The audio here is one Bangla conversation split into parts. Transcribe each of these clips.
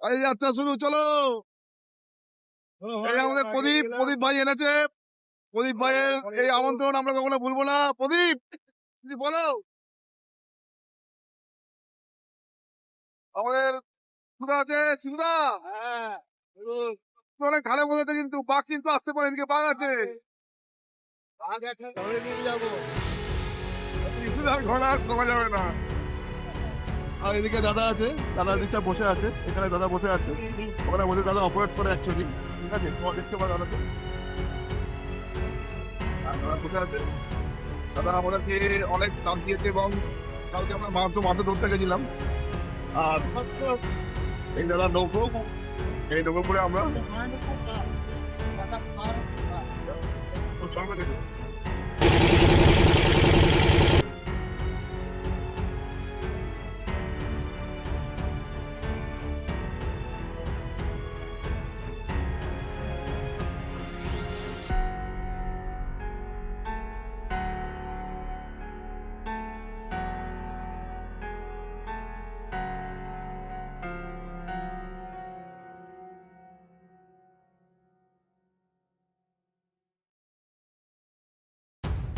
এই যাত্রা শুরু চলো। এই আমাদের প্রদীপ প্রদীপ ভাই এনেছে। প্রদীপ ভাইয়ের এই আমন্ত্রণ আমরা কখনো ভুলবো না। প্রদীপ বলো। আমাদের সুদা আছে শিবুদা অনেক ধারে বসেছে কিন্তু বাঘ কিন্তু আসতে পারে এদিকে বাঘ আছে। ঘোড়া শোনা যাবে না। আর এদিকে দাদা আছে, দাদা দিকটা বসে আছে, এখানে দাদা বসে আছে। ওখানে বসে দাদা অপারেট করে অ্যাকচুয়ালি ঠিক আছে? তোমার দেখতে পারো দাদাকে দাদা বসে আছে। দাদা আমাদেরকে অনেক দাম দিয়েছে এবং কালকে আমরা মাছ মাছ ধরতে গেছিলাম। আর এই দাদা নৌকো, এই নৌকো করে আমরা সঙ্গে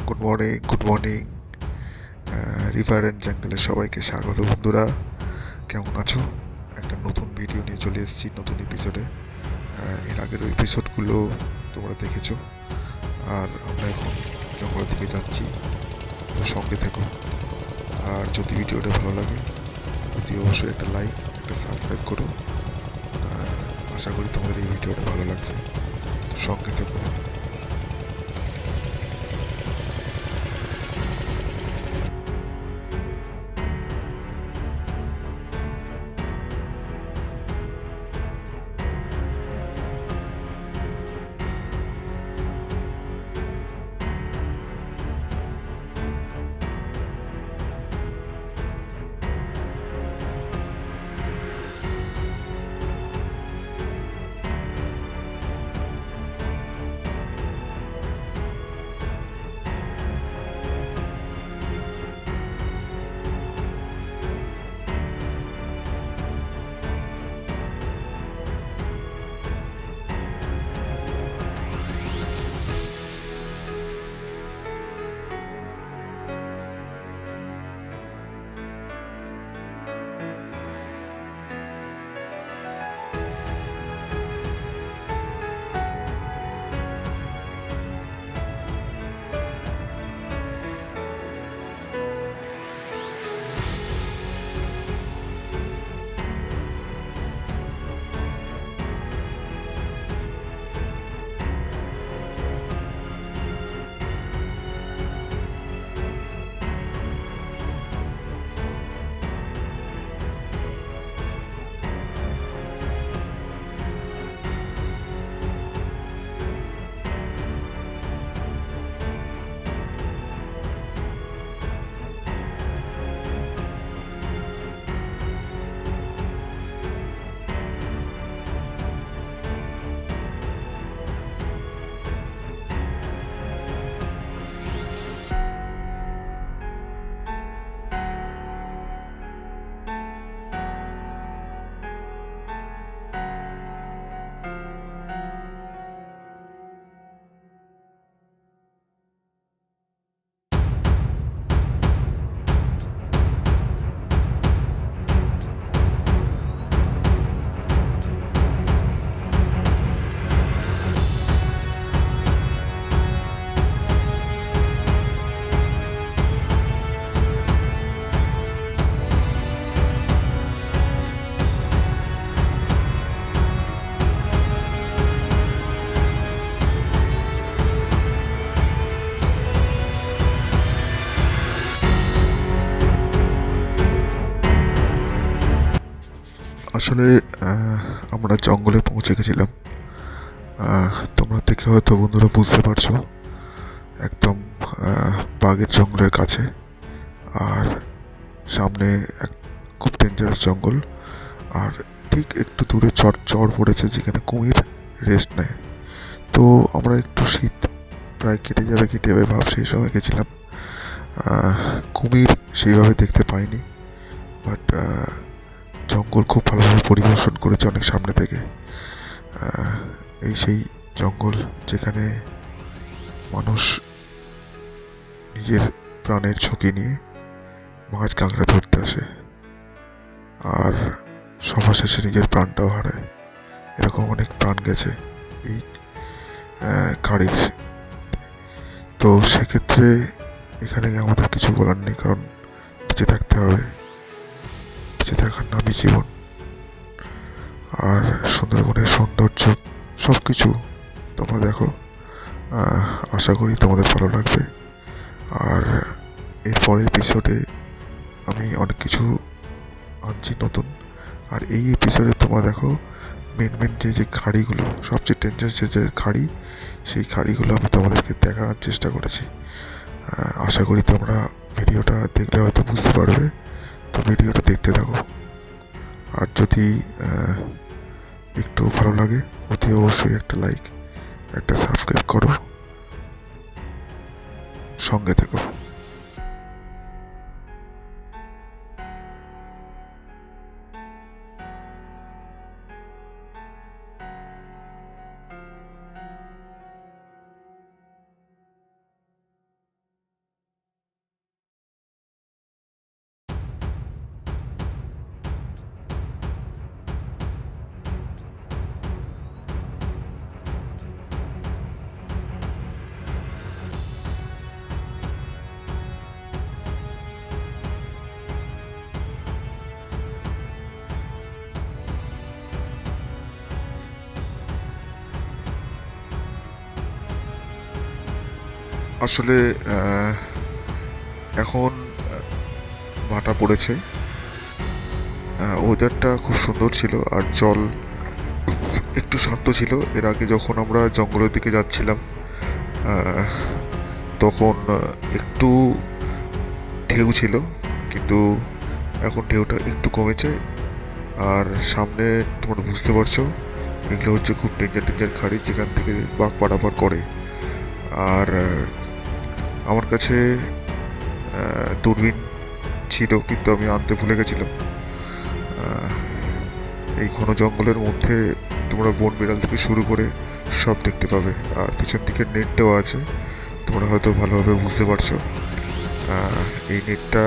good morning good morning river and জঙ্গলের সবাইকে স্বাগত বন্ধুরা। কেমন আছো? একটা নতুন ভিডিও নিয়ে চলে এসেছি, নতুন এপিসোডে এর আগের এপিসোডগুলো তোমরা দেখেছ। আর আমরা এখন জঙ্গলের দিকে যাচ্ছি সঙ্গে থেকো। আর যদি ভিডিওটা ভালো লাগে, অতি অবশ্যই একটা লাইক একটা সাবস্ক্রাইব করো। আশা করি তোমাদের এই ভিডিওটা ভালো লাগছে। সঙ্গে থেকো। আসলে আমরা জঙ্গলে পৌঁছে গেছিলাম। তোমরা দেখে হয়তো বন্ধুরা বুঝতে পারছ, একদম বাঘের জঙ্গলের কাছে। আর সামনে এক খুব ডেঞ্জারাস জঙ্গল। আর ঠিক একটু দূরে চর চর পড়েছে, যেখানে কুমির রেস্ট নেয়। তো আমরা একটু শীত প্রায় কেটে যাবে কেটে যাবে ভাব সেই সময় গেছিলাম। কুমির সেইভাবে দেখতে পাইনি। বাট জঙ্গল খুব ভালোভাবে পরিদর্শন করেছি অনেক সামনে থেকে। এই সেই জঙ্গল যেখানে মানুষ নিজের প্রাণের ঝুঁকি নিয়ে মাছ কাঁকড়া ধরতে আসে আর সবার শেষে নিজের প্রাণটাও হারায়। এরকম অনেক প্রাণ গেছে এই খাড়ির তো সেক্ষেত্রে এখানে আমাদের কিছু বলার নেই, কারণ বেঁচে থাকতে হবে। বেঁচে থাকার নামই জীবন। আর সুন্দরবনের সৌন্দর্য সব কিছু তোমরা দেখো। আশা করি তোমাদের ভালো লাগবে। আর এরপরে এপিসোডে আমি অনেক কিছু আনছি নতুন। আর এই এপিসোডে তোমরা দেখো মেন মেন যে যে খাড়িগুলো, সবচেয়ে ডেঞ্জার যে যে খাড়ি, সেই খাড়িগুলো আমি তোমাদেরকে দেখানোর চেষ্টা করেছি। আশা করি তোমরা ভিডিওটা দেখলে হয়তো বুঝতে পারবে। ভিডিওটা দেখতে থাকো। আর যদি একটু ভালো লাগে, অতি অবশ্যই একটা লাইক একটা সাবস্ক্রাইব করো। সঙ্গে থেকো। আসলে এখন ভাটা পড়েছে। ওয়েদারটা খুব সুন্দর ছিল আর জল একটু শান্ত ছিল। এর আগে যখন আমরা জঙ্গলের দিকে যাচ্ছিলাম তখন একটু ঢেউ ছিল, কিন্তু এখন ঢেউটা একটু কমেছে। আর সামনে, তোমরা বুঝতে পারছ, এগুলো হচ্ছে খুব ডেঞ্জার ডেঞ্জার খাড়ি যেখান থেকে বাঘ পারাপার করে। আর আমার কাছে দূরবীন ছিল, কিন্তু আমি আনতে ভুলে গেছিলাম। এই ঘন জঙ্গলের মধ্যে তোমরা বন বিড়াল থেকে শুরু করে সব দেখতে পাবে। আর পিছন দিকে নেট দেওয়া আছে, তোমরা হয়তো ভালোভাবে বুঝতে পারছ। এই নেটটা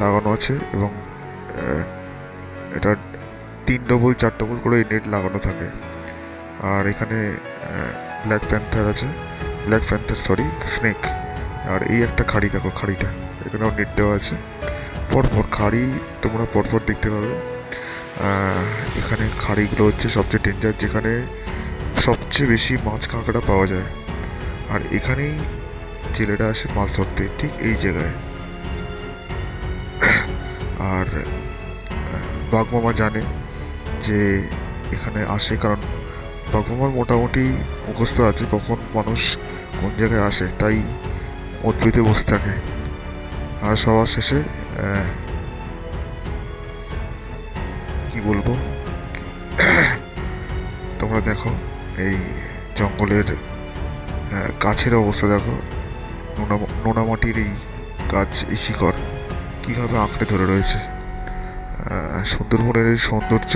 লাগানো আছে এবং এটা তিন ডবল, চার ডবল করে এই নেট লাগানো থাকে। আর এখানে ব্ল্যাক প্যান্থার আছে। ব্ল্যাক প্যান্থার সরি স্নেক আর এই একটা খাড়ি দেখো, খাড়িটা। এখানেও নেট দেওয়া আছে। পরপর খাড়ি তোমরা পরপর দেখতে পাবে। এখানে খাড়িগুলো হচ্ছে সবচেয়ে ডেঞ্জার যেখানে সবচেয়ে বেশি মাছ কাঁকড়া পাওয়া যায়। আর এখানেই জেলেরা আসে মাছ ধরতে, ঠিক এই জায়গায়। আর বাঘমামা জানে যে এখানে আসে কারণ বাঘমামার মোটামুটি মুখস্থ আছে কখন মানুষ কোন জায়গায় আসে, তাই উদ্ভিদে বসে থাকে। আর সবার শেষে কি বলব? তোমরা দেখো, এই জঙ্গলের গাছের অবস্থা দেখো। নোনা নোনা মাটির এই গাছ, এই শিকড় কীভাবে আঁকড়ে ধরে রয়েছে। সুন্দরবনের এই সৌন্দর্য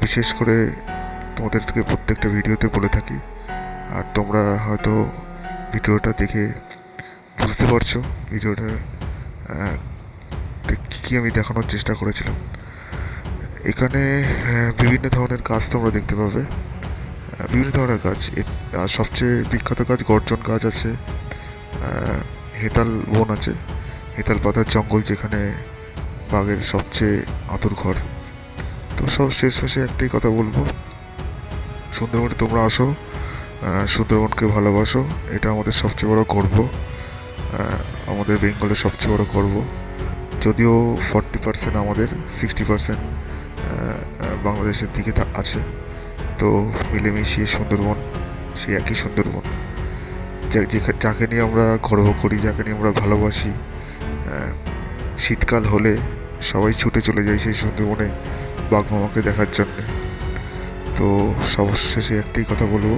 বিশেষ করে তোমাদেরকে প্রত্যেকটা ভিডিওতে বলে থাকি। আর তোমরা হয়তো ভিডিওটা দেখে বুঝতে পারছ ভিডিওটা কী কী আমি দেখানোর চেষ্টা করেছিলাম। এখানে বিভিন্ন ধরনের গাছ তোমরা দেখতে পাবে। বিভিন্ন ধরনের গাছ। সবচেয়ে বিখ্যাত গাছ গর্জন গাছ আছে হেতাল বন আছে। হেতাল পাতার জঙ্গল যেখানে বাঘের সবচেয়ে আতুর ঘর। তো সব শেষ শেষে একটাই কথা বলব, সুন্দরবনে তোমরা আসো। সুন্দরবনকে ভালোবাসো, এটা আমাদের সবচেয়ে বড় গর্ব আমাদের বেঙ্গলের সবচেয়ে বড় গর্ব। যদিও ফর্টি পার্সেন্ট আমাদের সিক্সটি পার্সেন্ট বাংলাদেশের দিকে আছে। তো মিলেমিশিয়ে সুন্দরবন, সেই একই সুন্দরবন। যাকে নিয়ে আমরা গর্ব করি, যাকে নিয়ে আমরা ভালোবাসি শীতকাল হলে সবাই ছুটে চলে যায় সেই সুন্দরবনে বাঘমামাকে দেখার জন্যে। তো সবশেষে একটাই কথা বলব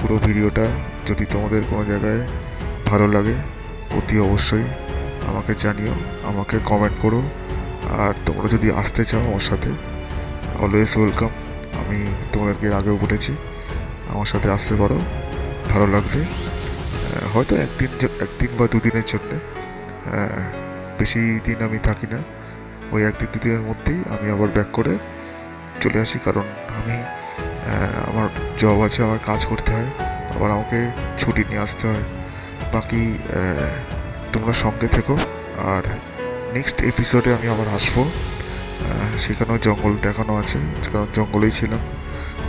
পুরো ভিডিওটা যদি তোমাদের কোনো জায়গায় ভালো লাগে, অতি অবশ্যই আমাকে জানিও, আমাকে কমেন্ট করো। আর তোমরা যদি আসতে চাও আমার সাথে অলওয়েজ ওয়েলকাম আমি তোমাদেরকে আগেও বলেছি, আমার সাথে আসতে পারো, ভালো লাগবে। হয়তো একদিন একদিন বা দুদিনের জন্যে। বেশি দিন আমি থাকি না। ওই একদিন দুদিনের মধ্যেই আমি আবার ব্যাক করে চলে আসি, কারণ আমি আমার জব আছে, আমার কাজ করতে হয়, আবার আমাকে ছুটি নিয়ে আসতে হয়। বাকি তোমরা সঙ্গে থেকো, আর নেক্সট এপিসোডে আমি আবার আসব। সেখানেও জঙ্গল দেখানো আছে, কারণ জঙ্গলেই ছিলাম।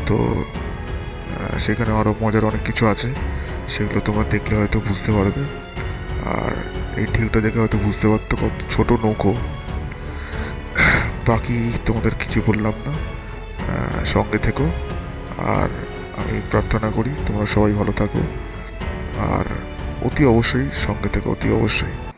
তো সেখানে আরও মজার অনেক কিছু আছে, সেগুলো তোমরা দেখলে হয়তো বুঝতে পারবে। আর এই ঢেউটা দেখে হয়তো বুঝতে পারতো কত ছোট নৌকো। বাকি তোমাদের কিছু বললাম না। সঙ্গে থেকো। আর আমি প্রার্থনা করি তোমরা সবাই ভালো থাকো। আর অতি অবশ্যই সঙ্গে থেকো, অতি অবশ্যই।